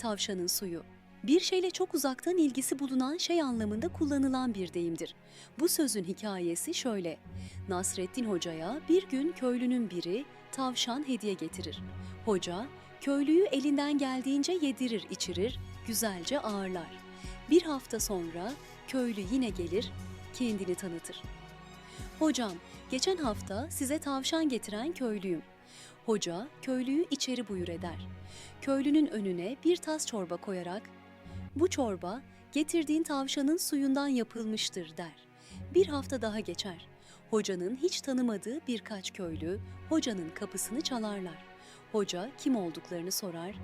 tavşanın suyu. Bir şeyle çok uzaktan ilgisi bulunan şey anlamında kullanılan bir deyimdir. Bu sözün hikayesi şöyle. Nasrettin Hoca'ya bir gün köylünün biri tavşan hediye getirir. Hoca, köylüyü elinden geldiğince yedirir içirir, güzelce ağırlar. Bir hafta sonra köylü yine gelir, kendini tanıtır. Hocam, geçen hafta size tavşan getiren köylüyüm. Hoca, köylüyü içeri buyur eder. Köylünün önüne bir tas çorba koyarak, bu çorba getirdiğin tavşanın suyundan yapılmıştır der. Bir hafta daha geçer. Hocanın hiç tanımadığı birkaç köylü hocanın kapısını çalarlar. Hoca kim olduklarını sorar.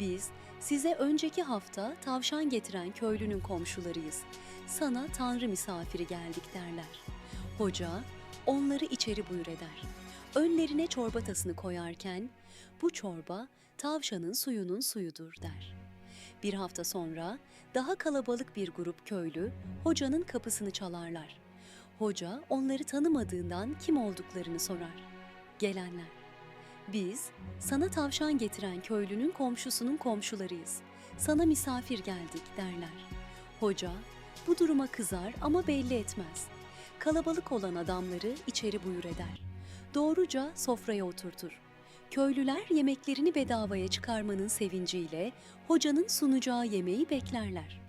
Biz size önceki hafta tavşan getiren köylünün komşularıyız. Sana tanrı misafiri geldik derler. Hoca onları içeri buyur eder. Önlerine çorba tasını koyarken bu çorba tavşanın suyunun suyudur der. Bir hafta sonra daha kalabalık bir grup köylü hocanın kapısını çalarlar. Hoca onları tanımadığından kim olduklarını sorar. Gelenler. Biz sana tavşan getiren köylünün komşusunun komşularıyız. Sana misafir geldik derler. Hoca bu duruma kızar ama belli etmez. Kalabalık olan adamları içeri buyur eder. Doğruca sofraya oturtur. Köylüler yemeklerini bedavaya çıkarmanın sevinciyle hocanın sunacağı yemeği beklerler.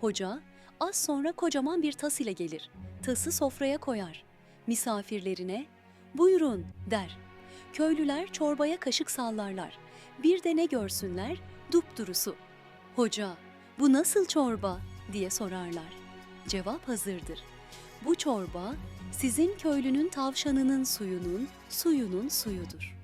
Hoca az sonra kocaman bir tas ile gelir. Tası sofraya koyar. Misafirlerine "Buyurun." der. Köylüler çorbaya kaşık sallarlar. Bir de ne görsünler? Dupdurusu. "Hoca, bu nasıl çorba?" diye sorarlar. Cevap hazırdır. Bu çorba sizin köylünün tavşanının suyunun, suyunun suyudur.